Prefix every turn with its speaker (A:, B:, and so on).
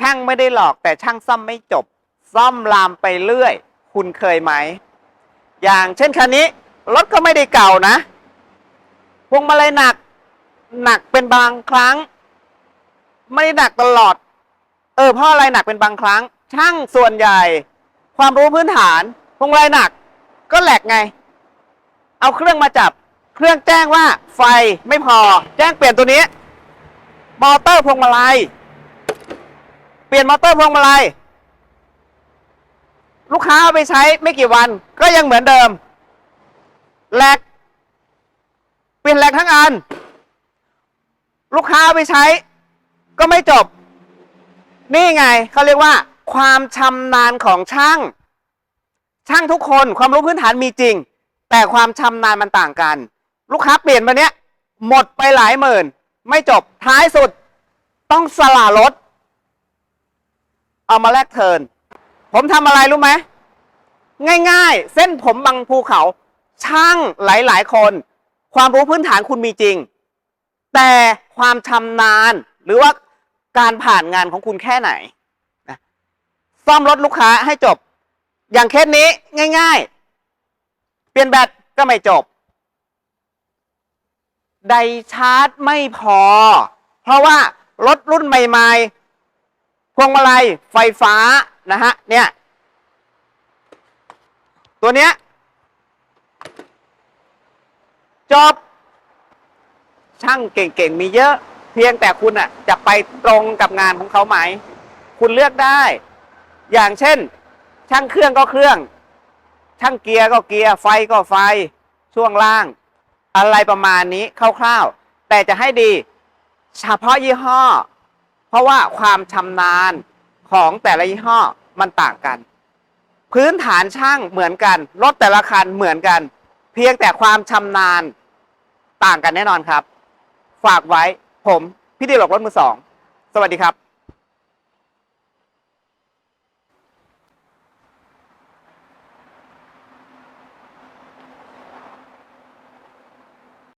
A: ช่างไม่ได้หลอกแต่ช่างซ่อมไม่จบ ซ่อมลามไปเรื่อย คุณเคยไหม อย่างเช่นคันนี้รถก็ไม่ได้เก่านะพวงมาลัยหนัก หนักเป็นบางครั้ง ไม่ได้หนักตลอด เออเพราะอะไรหนักเป็นบางครั้ง ช่างส่วนใหญ่ ความรู้พื้นฐานพวงมาลัยหนัก ก็แหลกไง เอาเครื่องมาจับ เครื่องแจ้งว่าไฟไม่พอ แจ้งเปลี่ยนตัวนี้ มอเตอร์พวงมาลัย ปลี่ยนมอเตอร์พวงมาลัยลูกค้าเอาไปใช้ไม่กี่วัน ก็ยังเหมือนเดิมแหลกเปลี่ยนแหลกทั้งอัน ลูกค้าเอาไปใช้ ก็ไม่จบ นี่ไงเขาเรียกว่า ความชำนาญของช่าง ช่างทุกคนความรู้พื้นฐานมีจริง แต่ความชำนาญมันต่างกัน ลูกค้าเปลี่ยนมาเนี้ยหมดไปหลายหมื่น ไม่จบท้ายสุด ต้องสละรถ เอามาแลกเทิน ผมทำอะไรรู้ไหมง่าย ๆ เส้นผมบางภูเขา ช่างหลาย ๆ คน ความรู้พื้นฐานคุณมีจริง แต่ความชำนาญหรือว่าการผ่านงานของคุณแค่ไหนนะซ่อมรถลูกค้าให้จบ อย่างเคสนี้ง่าย ๆ เปลี่ยนแบตก็ไม่จบ ไดชาร์จไม่พอ เพราะว่ารถรุ่นใหม่ ๆ พวงมาลัยไฟฟ้านะฮะเนี่ยตัวเนี้ยจบ ช่างเก่งๆมีเยอะ เพียงแต่คุณอะจะไปตรงกับงานของเขาไหม คุณเลือกได้ อย่างเช่น ช่างเครื่องก็เครื่อง ช่างเกียร์ก็เกียร์ไฟก็ไฟ ช่วงล่าง อะไรประมาณนี้คร่าวๆแต่จะให้ดี เฉพาะยี่ห้อ ราะว่าความชำนาญของแต่ละยี่ห้อมันต่างกัน พื้นฐานช่างเหมือนกัน รถแต่ละคันเหมือนกัน เพียงแต่ความชำนาญต่างกันแน่นอนครับ ฝากไว้ผมพี่ดีหลกรถมือสอง สวัสดีครับ